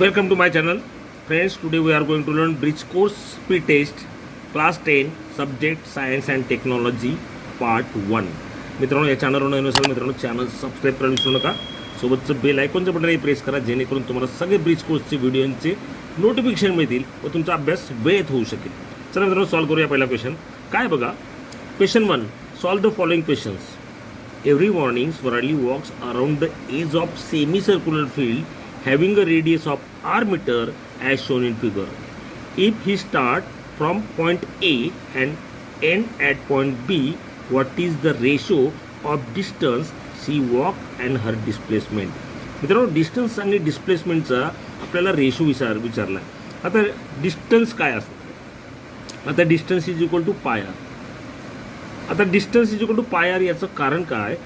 Welcome to my channel friends today we are going to learn bridge course speed test class ten subject science and technology part one मित्रों channel नवन असल मित्रों channel subscribe करा विसरू ना सोबत bell icon से button ही प्रेस करा जेनेकर तुम्हारा सगे ब्रिज कोर्स के वीडियो नोटिफिकेशन मिले व तुम्हारा अभ्यास वे हो सके चला मित्रों सॉल्व करू पहला क्वेश्चन का बगा question one solve the following questions every mornings Varali walks around the edge of semi circular field having a radius of r meter as shown in figure. If he start from point A and end at point B, what is the ratio of distance she walk and her displacement? मित्रांनो distance आणि डिस्प्लेसमेंटचा आपल्याला ratio विचार विचारला आता distance काय असतं आता distance is equal to pi R आता distance is equal to pi R याचं कारण काय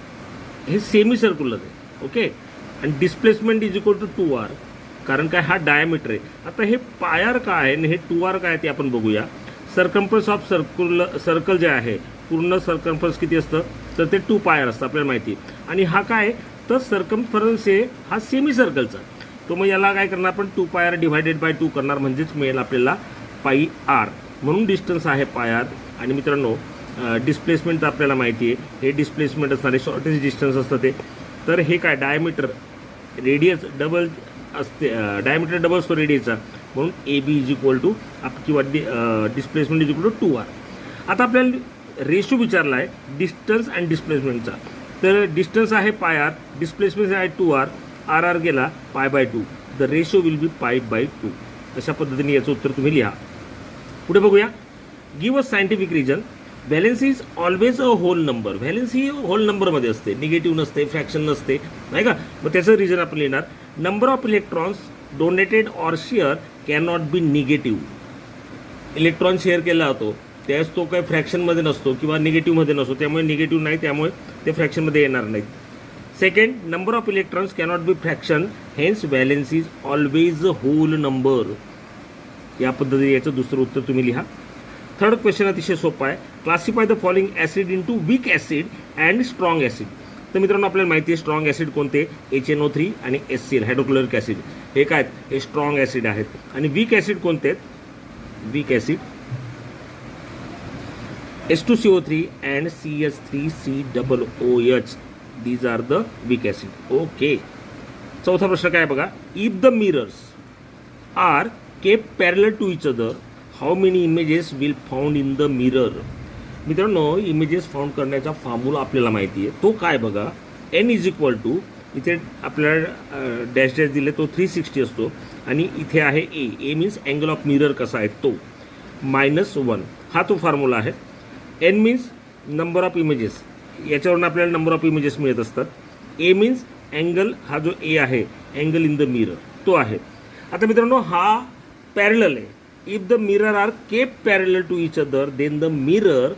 हे सेमी सर्क्युलर आहे ओके आणि displacement is equal to two R कारण काय? हा डायमीटर आहे. आता हे पायर काय आहे आणि हे टू आर काय आहे ते आपण बघूया. सर्कम्फरन्स ऑफ सर्कुल सर्कल जे आहे पूर्ण सर्कम्फरन्स किती असतं? तर ते टू पायर असतं आपल्याला माहिती आहे. आणि हा काय? तर सर्कम्फरन्स आहे हा सेमी सर्कलचा तो मग याला काय करणार आपण? Two pi R divided by two करणार म्हणजेच मिळेल आपल्याला पाई आर म्हणून डिस्टन्स आहे पाय आर आणि मित्रांनो डिस्प्लेसमेंट आपल्याला माहिती आहे. हे डिस्प्लेसमेंट असणारे शॉर्टेज डिस्टन्स असतं ते. तर हे काय डायमीटर रेडियस डबल असते डायमीटर डबल असतो रेडियसचा म्हणून A B is equal to आप किंवा डि displacement is equal to two R आता आपल्याला रेशो विचारला आहे डिस्टन्स अँड डिस्प्लेसमेंटचा तर डिस्टन्स आहे पाय आर डिस्प्लेसमेंट आहे टू आर आर आर गेला pi by two the ratio will be pi by two अशा पद्धतीने याचं उत्तर तुम्ही लिहा. पुढे बघूया. Give a scientific reason valence is always a whole number valence he whole नंबरमध्ये असते. निगेटिव्ह नसते फ्रॅक्शन नसते. नाही का? मग त्याचं रिजन आपण लिहिणार. Number of electrons donated or share can not be negative electron share केला जातो. त्यावेळेस तो काही फ्रॅक्शनमध्ये नसतो किंवा निगेटिव्हमध्ये नसतो. त्यामुळे निगेटिव्ह नाही त्यामुळे ते फ्रॅक्शनमध्ये येणार नाहीत. Second number of electrons cannot be fraction hence valence is always a whole number या पद्धतीने याचं दुसरं उत्तर तुम्ही लिहा. थर्ड क्वेश्चन अतिशय सोपा आहे. Classify the following acid into weak acid and strong acid तर मित्रांनो आपल्याला माहिती आहे स्ट्रॉंग ॲसिड कोणते? एच एन ओ थ्री आणि S C L hydrochloric acid हे काय आहेत? हे स्ट्रॉंग ॲसिड आहेत. आणि वीक ॲसिड कोणते आहेत? Weak acid S two C O three and C S three C double O H these are the weak acid okay चौथा प्रश्न काय आहे बघा? If the mirrors are kept parallel to each other how many images will found in the mirror मित्रांनो images found करण्याचा formula आपल्याला माहिती आहे. तो काय बघा? एन इज इक्वल टू इथे आपल्याला डॅश डॅश दिले तो थ्री सिक्स्टी असतो. आणि इथे आहे A A means angle of mirror कसा आहे? तो. मायनस वन हा तो फॉर्म्युला आहे. N means number of images याच्यावरून आपल्याला नंबर ऑफ इमेजेस मिळत असतात. ए मीन्स अँगल हा जो ए आहे अँगल इन द मिरर तो आहे. आता मित्रांनो हा पॅरल आहे. If the mirror are kept parallel to each other then the mirror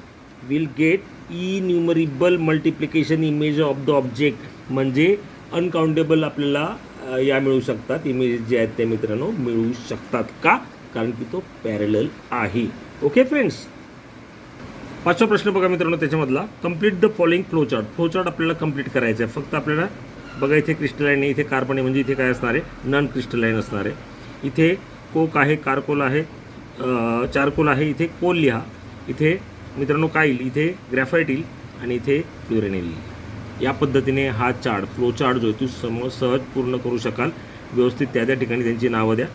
will get innumerable multiplication image of the object म्हणजे अनकाउंटेबल आपल्याला या मिळू शकतात. इमेज जे आहेत ते मित्रांनो मिळू शकतात का? कारण की तो पॅरेल आहे. ओके फ्रेंड्स पाचवा प्रश्न बघा मित्रांनो त्याच्यामधला. Complete the following flowchart flowchart आपल्याला कंप्लीट करायचं आहे. फक्त आपल्याला बघा इथे क्रिस्टलाईन आहे इथे कार्बन आहे म्हणजे इथे काय असणार आहे? नॉन क्रिस्टलाईन असणार आहे. इथे कोक आहे कारकोल आहे चारकोल आहे इथे कोल लिहा. इथे मित्रांनो काय येईल इथे ग्रॅफाईट येईल आणि इथे प्युरेन येईल या पद्धतीने हा चार्ट फ्लो चार्ट जो आहे तो सम सहज पूर्ण करू शकाल. व्यवस्थित त्या त्या ठिकाणी त्यांची नावं द्या.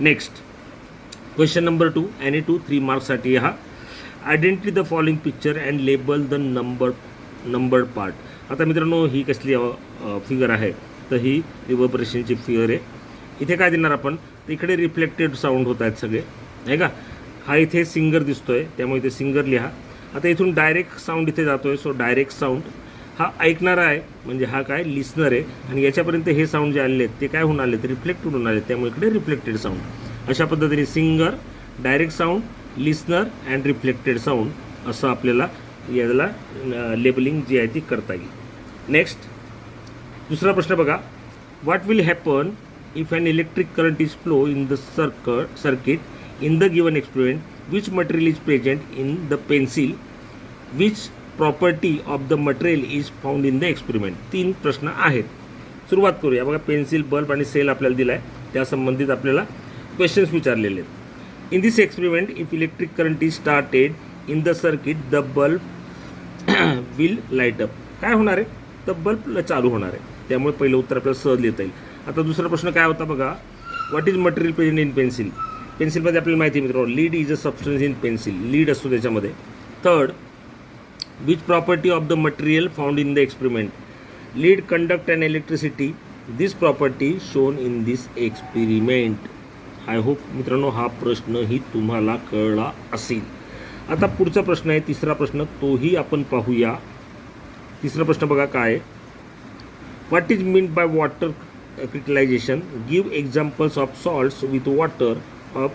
Next question number two any two three मार्क्ससाठी हा. Identity the following picture and label the number numbered part आता मित्रांनो ही कसली फिगर आहे? तर ही रिव्हर्बरेशनची फिगर आहे. इथे काय देणार आपण? इकडे रिफ्लेक्टेड साऊंड होत आहेत सगळे. आहे का? हा इथे सिंगर दिसतोय त्यामुळे इथे सिंगर लिहा. आता इथून डायरेक्ट साऊंड इथे जातो आहे सो डायरेक्ट साऊंड हा ऐकणारा आहे म्हणजे हा काय? लिस्नर आहे. आणि याच्यापर्यंत हे साऊंड जे आलेले आहेत ते काय होऊन आले आहेत? रिफ्लेक्टेड होऊन आले त्यामुळे इकडे रिफ्लेक्टेड साऊंड अशा पद्धतीने singer direct sound listener and reflected sound असं आपल्याला याला लेबलिंग जी आहे ती करता येईल. नेक्स्ट दुसरा प्रश्न बघा. What will happen if an electric current is flow in the SERC circuit in the given which which material is in in the pencil which property of the material is found in the experiment तीन प्रश्न आहेत. सुरुवात करूया. बघा pencil bulb आणि sale आपल्याला दिला आहे त्या संबंधित आपल्याला क्वेश्चन्स विचारलेले आहेत. In this experiment if electric current is started in the circuit the bulb will light up काय होणार आहे? द बल्ब चालू होणार आहे. त्यामुळे पहिलं उत्तर आपल्याला सहज लिहिता येईल. आता दुसरा प्रश्न काय होता बघा what is material present in pencil पेन्सिलमध्ये आपल्याला माहिती आहे मित्रांनो lead is a substance in pencil lead असतो त्याच्यामध्ये. Third which property of the material found in the experiment lead conduct and electricity this property shown in this experiment I hope मित्रांनो हा प्रश्नही तुम्हाला कळला असेल. आता पुढचा प्रश्न आहे तिसरा प्रश्न तोही आपण पाहूया. तिसरा प्रश्न बघा काय what is mean by water crystallization give examples of salts with water of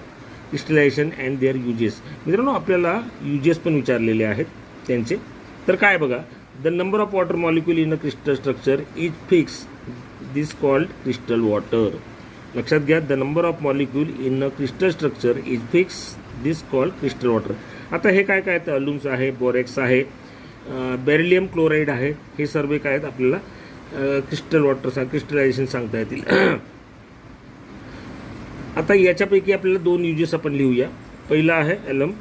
crystallization and their uses मित्रांनो आपल्याला युजेस पण विचारलेले आहेत त्यांचे. तर काय बघा the number of water molecule in a crystal structure is fix this called crystal water लक्षात घ्या the number of molecule in a crystal structure is fix this called crystal water आता हे काय काय तर अल्युम्स आहे बोरेक्स आहे बेरिलियम क्लोराईड आहे हे सर्व काय आहेत आपल्याला क्रिस्टल वॉटर सांग क्रिस्टलायझेशन सांगता येतील. आता याच्यापैकी आपल्याला दोन युजेस आपण लिहूया. पहिला आहे ॲलम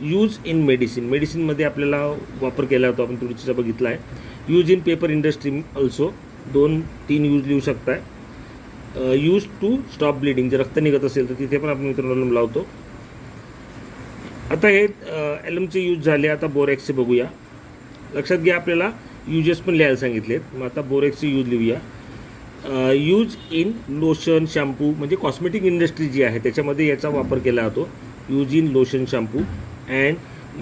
यूज इन मेडिसिन मेडिसिनमध्ये आपल्याला वापर केला होता आपण तुळशीचा बघितला आहे. Use in paper industry also दोन तीन यूज लिहू शकताय. यूज टू स्टॉप ब्लिडिंग जर रक्त निघत असेल तर तिथे पण आपण मित्रांनो लावतो. आता हे ॲलमचे यूज झाले. आता बोरॅक्सचे बघूया. लक्षात घ्या आपल्याला युजेस पण लिहायला सांगितलेत. मग आता बोरेक्सचे यूज लिहूया. यूज इन लोशन शॅम्पू म्हणजे कॉस्मेटिक इंडस्ट्री जी आहे त्याच्यामध्ये याचा वापर केला जातो. Use in lotion shampoo and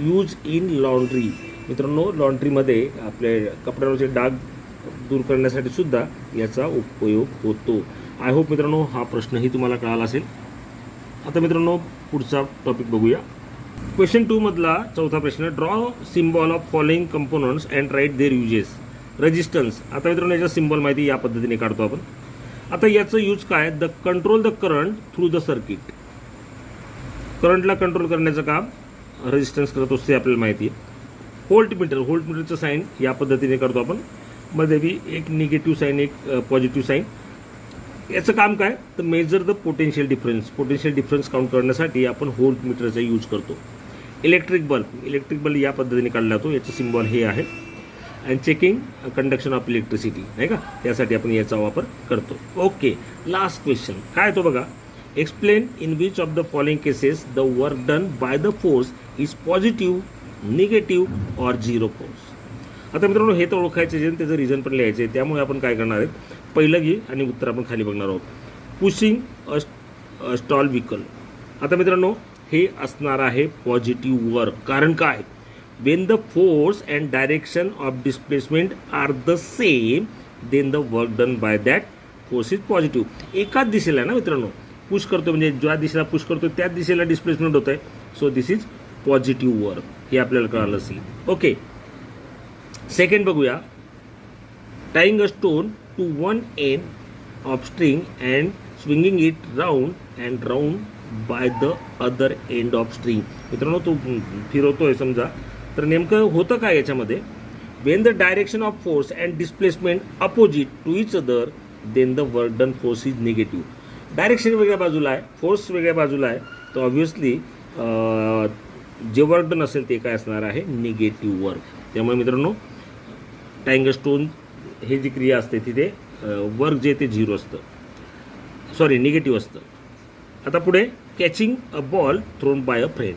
use in laundry मित्रांनो लॉन्ड्रीमध्ये आपले कपड्यांवरचे डाग दूर करण्यासाठी सुद्धा याचा उपयोग होतो. आय होप मित्रांनो हा प्रश्नही तुम्हाला कळाला असेल. आता मित्रांनो पुढचा टॉपिक बघूया. क्वेश्चन टू मधला चौथा प्रश्न draw symbol of following components and write their uses resistance आता मित्रांनो याचा सिम्बॉल माहिती या पद्धतीने काढतो आपण. आता याचं यूज काय the control the current through the circuit करंटला कंट्रोल करण्याचं काम रेजिस्टन्स करत असते आपल्याला माहिती आहे. होल्ट मीटर होल्ट मीटरचं साईन या पद्धतीने करतो आपण. मध्ये बी एक निगेटिव्ह साईन एक पॉझिटिव्ह साईन याचं काम काय? तर measure the potential difference potential difference count करण्यासाठी आपण होल्ट मीटरचा यूज करतो. इलेक्ट्रिक बल्ब इलेक्ट्रिक बल्ब या पद्धतीने काढला जातो. याचं सिम्बॉल हे आहे. And checking conduction of electricity नाही का? त्यासाठी आपण याचा वापर करतो. ओके लास्ट क्वेश्चन काय तो बघा? Explain in which of the following cases the work done by the force is positive negative or zero force आता मित्रांनो हे तर ओळखायचे जे त्याचं रिझन पण लिहायचं. आहे त्यामुळे आपण काय करणार आहेत? पहिलं घे आणि उत्तर आपण खाली बघणार आहोत. पुशिंग अ स्टॉल व्हीकल आता मित्रांनो हे असणार आहे पॉझिटिव्ह वर्क कारण काय? When the force and direction of displacement are the same then the work done by that force is positive एकाच दिशेला आहे ना मित्रांनो? पुश करतो म्हणजे ज्या दिशेला पुश करतो त्याच दिशेला डिस्प्लेसमेंट होत आहे so this is positive work हे आपल्याला कळालं असेल. ओके सेकंड बघूया. Tying a stone to one end of string and swinging it round and round by the other end of string मित्रांनो तो फिरवतोय समजा. तर नेमकं होतं काय याच्यामध्ये? When the direction of force and displacement opposite to each other then the work done force is negative direction वेगळ्या बाजूला आहे फोर्स वेगळ्या बाजूला आहे. तर ऑब्व्हियसली जे वर्क डन असेल ते काय असणार आहे? निगेटिव्ह वर्क त्यामुळे मित्रांनो टँगस्टोन स्टोन हे जी क्रिया असते तिथे वर्क जे ते झिरो असतं. सॉरी निगेटिव्ह असतं. आता पुढे catching a ball thrown by a friend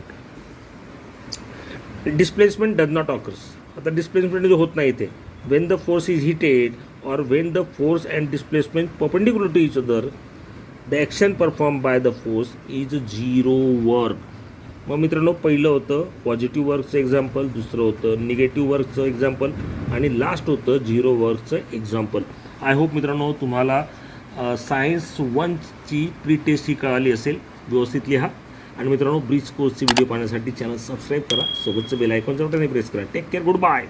displacement does not occurs आता डिस्प्लेसमेंट म्हणजे जो होत नाही इथे. When the force is hitted or when the force and displacement perpendicular to each other the action perform by the force is zero work मग मित्रांनो पहिलं होतं पॉझिटिव्ह वर्कचं एक्झाम्पल दुसरं होतं निगेटिव्ह वर्कचं एक्झाम्पल आणि लास्ट होतं झिरो वर्कचं एक्झाम्पल आय होप मित्रांनो तुम्हाला सायन्स वनची प्री टेस्ट ही कळाली असेल व्यवस्थित लिहा. आणि मित्रांनो ब्रिज कोर्सचे व्हिडिओ पाहण्यासाठी चॅनल सबस्क्राईब करा. सोबतचं बेल आयकॉनच्या बटन प्रेस करा. Take care goodbye